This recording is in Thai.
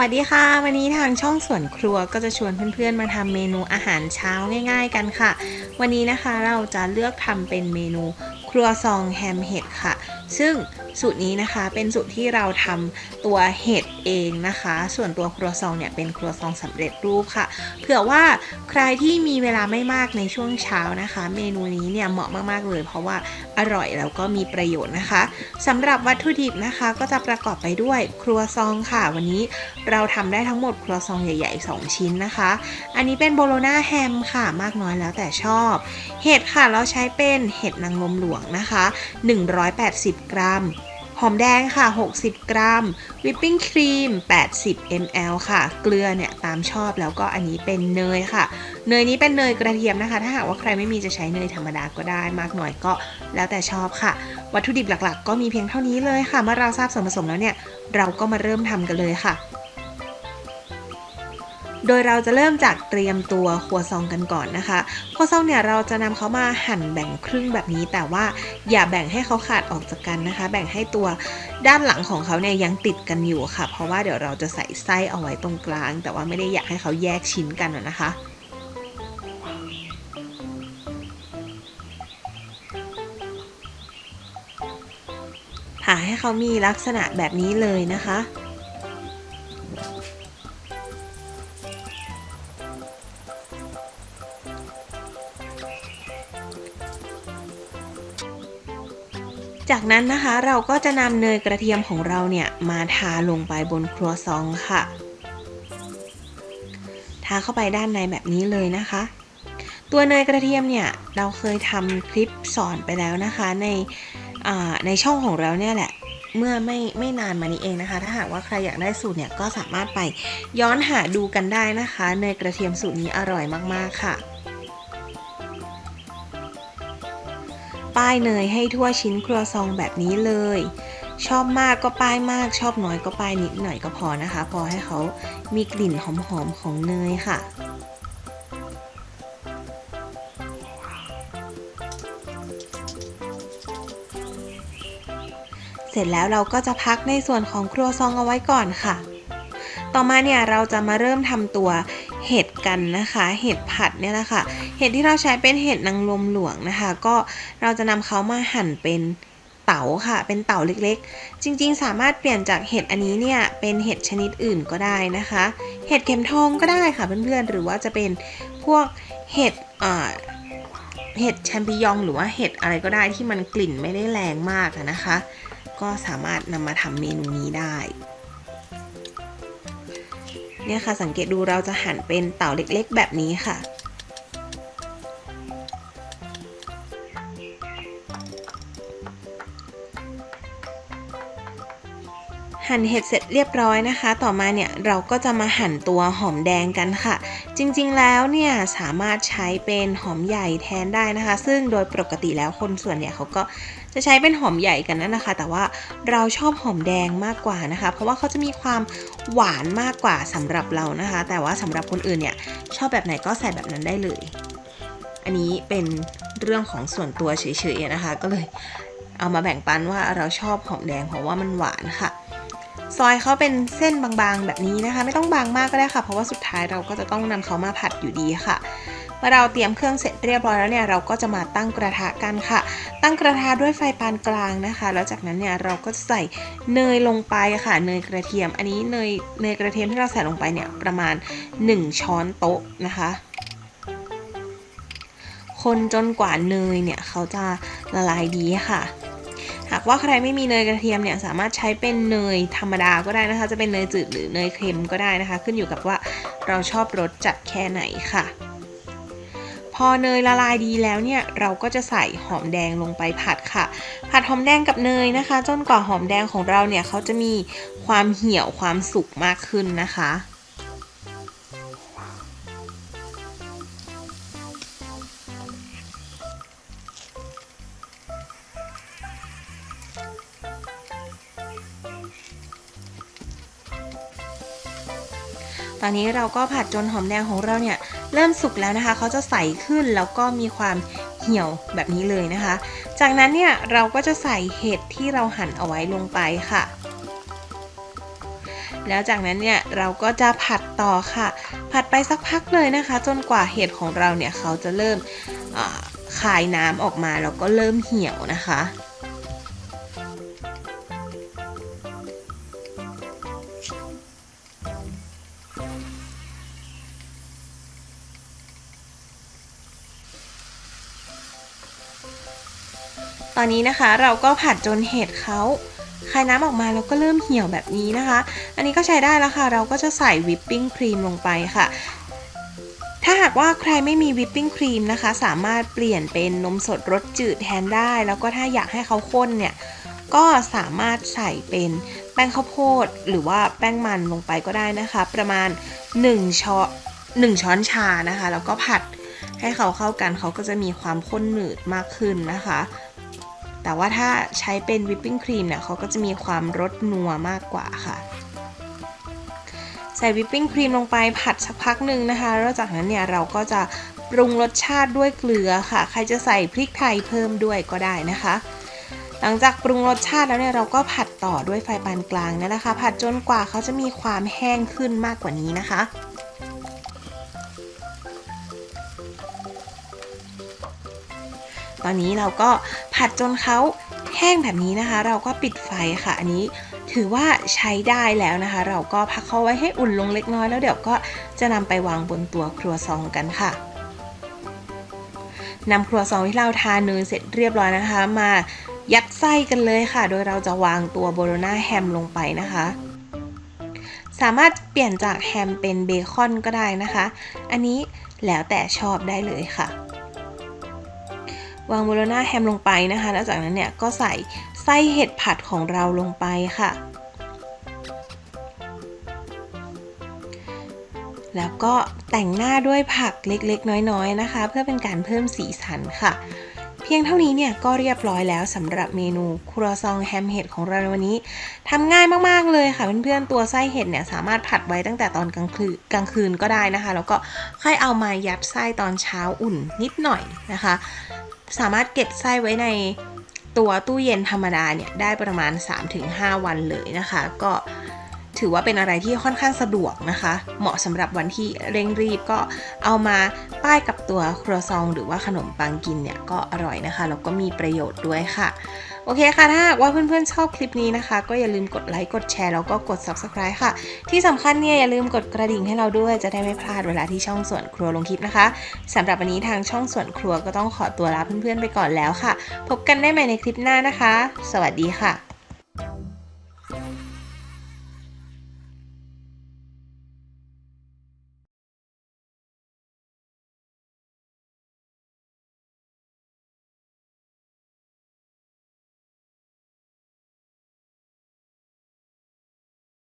วัสดีค่ะ วันนี้ทางช่องสวนครัวก็จะชวนเพื่อนๆมาทำเมนูอาหารเช้าง่าย ๆ กันค่ะ วันนี้นะคะเราจะเลือกทำเป็นเมนูครัวซองแฮมเห็ดค่ะ ซึ่ง สูตรนี้นะคะเป็นสูตรที่เราทำตัวเห็ดเองนะคะ ส่วนตัวครัวซองเนี่ยเป็นครัวซองสำเร็จรูปค่ะ เผื่อว่าใครที่มีเวลาไม่มากในช่วงเช้านะคะ เมนูนี้เนี่ยเหมาะมากๆเลย เพราะว่าอร่อยแล้วก็มีประโยชน์นะคะสำหรับวัตถุดิบนะคะก็จะประกอบไปด้วยครัวซองค่ะ วันนี้เราทำได้ทั้งหมดครัวซองใหญ่ ๆ 2 ชิ้นนะคะ อันนี้เป็นโบโลนาแฮมค่ะมากน้อยแล้วแต่ชอบ เห็ดค่ะเราใช้เป็นเห็ดนางรมหลวงนะคะ 180 กรัม หอมแดงค่ะ 60 กรัม วิปปิ้งครีม 80 ml ค่ะ เกลือเนี่ยตามชอบแล้วก็อันนี้เป็นเนยค่ะ เนยนี้เป็นเนยกระเทียมนะคะ ถ้าหากว่าใครไม่มีจะใช้เนยธรรมดาก็ได้มากหน่อยก็แล้วแต่ชอบค่ะ วัตถุดิบหลักๆ ก็มีเพียงเท่านี้เลยค่ะ เมื่อเราทราบส่วนผสมแล้วเนี่ย เราก็มาเริ่มทำกันเลยค่ะ โดยเราจะเริ่มจากเตรียมตัวครัวซองกันก่อนนะคะครัวซองเนี่ยเราจะนำเขามาหั่นแบ่งครึ่งแบบนี้ แต่ว่าอย่าแบ่งให้เขาขาดออกจากกันนะคะ แบ่งให้ตัวด้านหลังของเขาเนี่ยยังติดกันอยู่ค่ะ เพราะว่าเดี๋ยวเราจะใส่ไส้เอาไว้ตรงกลาง แต่ว่าไม่ได้อยากให้เขาแยกชิ้นกันนะคะผ่าให้เขามีลักษณะแบบนี้เลยนะคะ จากนั้นนะคะเราก็จะนำเนยกระเทียมของเราเนี่ยมาทาลงไปบนครัวซองค่ะ ทาเข้าไปด้านในแบบนี้เลยนะคะ ตัวเนยกระเทียมเนี่ยเราเคยทำคลิปสอนไปแล้วนะคะในในช่องของเราเนี่ยแหละเมื่อไม่ไม่นานมานี้เองนะคะ ถ้าหากว่าใครอยากได้สูตรเนี่ยก็สามารถไปย้อนหาดูกันได้นะคะ เนยกระเทียมสูตรนี้อร่อยมากๆค่ะ ป้ายเนยให้ทั่วชิ้นครัวซองแบบนี้เลย ชอบมากก็ป้ายมาก ชอบน้อยก็ป้ายนิดหน่อยก็พอนะคะ พอให้เขามีกลิ่นหอมๆของเนยค่ะเสร็จแล้วเราก็จะพักในส่วนของครัวซองเอาไว้ก่อนค่ะ ต่อมาเนี่ยเราจะมาเริ่มทำตัว เห็ดกันนะคะ เห็ดผัดเนี่ยแหละค่ะ เห็ดที่เราใช้เป็นเห็ดนางรมหลวงนะคะ ก็เราจะนำเขามาหั่นเป็นเต๋าค่ะ เป็นเต๋าเล็กๆ จริงๆ สามารถเปลี่ยนจากเห็ดอันนี้เนี่ยเป็นเห็ดชนิดอื่นก็ได้นะคะ เห็ดเข็มทองก็ได้ค่ะเพื่อนๆ หรือว่าจะเป็นพวกเห็ดเห็ดแชมปิญองหรือว่าเห็ดอะไรก็ได้ที่มันกลิ่นไม่ได้แรงมากนะคะ ก็สามารถนำมาทำเมนูนี้ได้ เนี่ยค่ะสังเกตดูเราจะหั่นเป็นเต่าเล็กๆ แบบนี้ค่ะ หั่นเห็ดเสร็จเรียบร้อยนะคะ ต่อมาเนี่ยเราก็จะมาหั่นตัวหอมแดงกันค่ะ จริงๆแล้วเนี่ยสามารถใช้เป็นหอมใหญ่แทนได้นะคะ ซึ่งโดยปกติแล้วคนส่วนเนี่ยเขาก็ จะใช้เป็นหอมใหญ่กันนั่นนะคะ แต่ว่าเราชอบหอมแดงมากกว่านะคะ เพราะว่าเขาจะมีความหวานมากกว่าสำหรับเรานะคะ แต่ว่าสำหรับคนอื่นเนี่ยชอบแบบไหนก็ใส่แบบนั้นได้เลย อันนี้เป็นเรื่องของส่วนตัวเฉยๆนะคะ ก็เลยเอามาแบ่งปันว่าเราชอบหอมแดงเพราะว่ามันหวานค่ะ ซอยเขาเป็นเส้นบางๆแบบนี้นะคะ ไม่ต้องบางมากก็ได้ค่ะ เพราะว่าสุดท้ายเราก็จะต้องนำเขามาผัดอยู่ดีค่ะ มื่อเราเตรียมเครื่องเสร็จเรียบร้อยแล้วเนี่ยเราก็จะมาตั้งกระทะกันค่ะ ตั้งกระทะด้วยไฟปานกลางนะคะ แล้วจากนั้นเนี่ยเราก็ใส่เนยลงไปค่ะเนยกระเทียม อันนี้เนยเนยกระเทียมที่เราใส่ลงไปเนี่ยประมาณ 1 ช้อนโต๊ะนะคะคนจนกว่าเนยเนี่ยเขาจะละลายดีค่ะ หากว่าใครไม่มีเนยกระเทียมเนี่ยสามารถใช้เป็นเนยธรรมดาก็ได้นะคะ จะเป็นเนยจืดหรือเนยเค็มก็ได้นะคะ ขึ้นอยู่กับว่าเราชอบรสจัดแค่ไหนค่ะ พอเนยละลายดีแล้วเนี่ยเราก็จะใส่หอมแดงลงไปผัดค่ะ ผัดหอมแดงกับเนยนะคะ จนกว่าหอมแดงของเราเนี่ยเขาจะมีความเหี่ยวความสุกมากขึ้นนะคะตอนนี้เราก็ผัดจนหอมแดงของเราเนี่ย เริ่มสุกแล้วนะคะเขาจะใสขึ้นแล้วก็มีความเหี่ยวแบบนี้เลยนะคะ จากนั้นเนี่ยเราก็จะใส่เห็ดที่เราหั่นเอาไว้ลงไปค่ะ แล้วจากนั้นเนี่ยเราก็จะผัดต่อค่ะ ผัดไปสักพักเลยนะคะ จนกว่าเห็ดของเราเนี่ยเขาจะเริ่มคายน้ำออกมาแล้วก็เริ่มเหี่ยวนะคะ ตอนนี้นะคะเราก็ผัดจนเห็ดเขาคายน้ำออกมาแล้วก็เริ่มเหี่ยวแบบนี้นะคะ อันนี้ก็ใช้ได้แล้วค่ะ เราก็จะใส่วิปปิ้งครีมลงไปค่ะ ถ้าหากว่าใครไม่มีวิปปิ้งครีมนะคะ สามารถเปลี่ยนเป็นนมสดรสจืดแทนได้ แล้วก็ถ้าอยากให้เขาข้นเนี่ย ก็สามารถใส่เป็นแป้งข้าวโพด หรือว่าแป้งมันลงไปก็ได้นะคะ ประมาณ1ช้อน1ช้อนชานะคะ แล้วก็ผัดให้เขาเข้ากันเขาก็จะมีความข้นหนืดมากขึ้นนะคะ แต่ว่าถ้าใช้เป็นวิปปิ้งครีมเนี่ยเขาก็จะมีความรสนัวมากกว่าค่ะ ใส่วิปปิ้งครีมลงไปผัดสักพักหนึ่งนะคะ แล้วจากนั้นเนี่ยเราก็จะปรุงรสชาติด้วยเกลือค่ะ ใครจะใส่พริกไทยเพิ่มด้วยก็ได้นะคะ หลังจากปรุงรสชาติแล้วเนี่ยเราก็ผัดต่อด้วยไฟปานกลางนั่นแหละค่ะผัดจนกว่าเขาจะมีความแห้งขึ้นมากกว่านี้นะคะ ตอนนี้เราก็ผัดจนเขาแห้งแบบนี้นะคะ เราก็ปิดไฟค่ะ อันนี้ถือว่าใช้ได้แล้วนะคะ เราก็พักเขาไว้ให้อุ่นลงเล็กน้อยแล้วเดี๋ยวก็จะนำไปวางบนตัวครัวซองกันค่ะนำครัวซองที่เราทาเนยเสร็จเรียบร้อยนะคะ มายัดไส้กันเลยค่ะ โดยเราจะวางตัวโบโลนาแฮมลงไปนะคะ สามารถเปลี่ยนจากแฮมเป็นเบคอนก็ได้นะคะ อันนี้แล้วแต่ชอบได้เลยค่ะ วางโบโลนาแฮมลงไปนะคะ แล้วจากนั้นเนี่ยก็ใส่ไส้เห็ดผัดของเราลงไปค่ะ แล้วก็แต่งหน้าด้วยผักเล็กๆ น้อยๆนะคะ เพื่อเป็นการเพิ่มสีสันค่ะ เพียงเท่านี้เนี่ยก็เรียบร้อยแล้วสำหรับเมนูครัวซองแฮมเห็ดของเราในวันนี้ทำง่ายมากๆเลยค่ะเพื่อนๆตัวไส้เห็ดเนี่ยสามารถผัดไว้ตั้งแต่ตอนกลางคืนกลางคืนก็ได้นะคะ แล้วก็ค่อยเอามายัดไส้ตอนเช้าอุ่นนิดหน่อยนะคะ สามารถเก็บไส้ไว้ในตัวตู้เย็นธรรมดาเนี่ยได้ประมาณ 3-5 วันเลยนะคะ ก็ถือว่าเป็นอะไรที่ค่อนข้างสะดวกนะคะ เหมาะสำหรับวันที่เร่งรีบก็เอามาป้ายกับตัวครัวซอง หรือว่าขนมปังกินเนี่ยก็อร่อยนะคะแล้วก็มีประโยชน์ด้วยค่ะ โอเคค่ะ ถ้าหากว่าเพื่อนๆชอบคลิปนี้นะคะ ก็อย่าลืมกดไลค์กดแชร์แล้วก็กด subscribe ค่ะ ที่สำคัญเนี่ยอย่าลืมกดกระดิ่งให้เราด้วยจะได้ไม่พลาดเวลาที่ช่องส่วนครัวลงคลิปนะคะสำหรับวันนี้ทางช่องส่วนครัวก็ต้องขอตัวลาเพื่อนๆไปก่อนแล้วค่ะ พบกันได้ใหม่ในคลิปหน้านะคะ สวัสดีค่ะ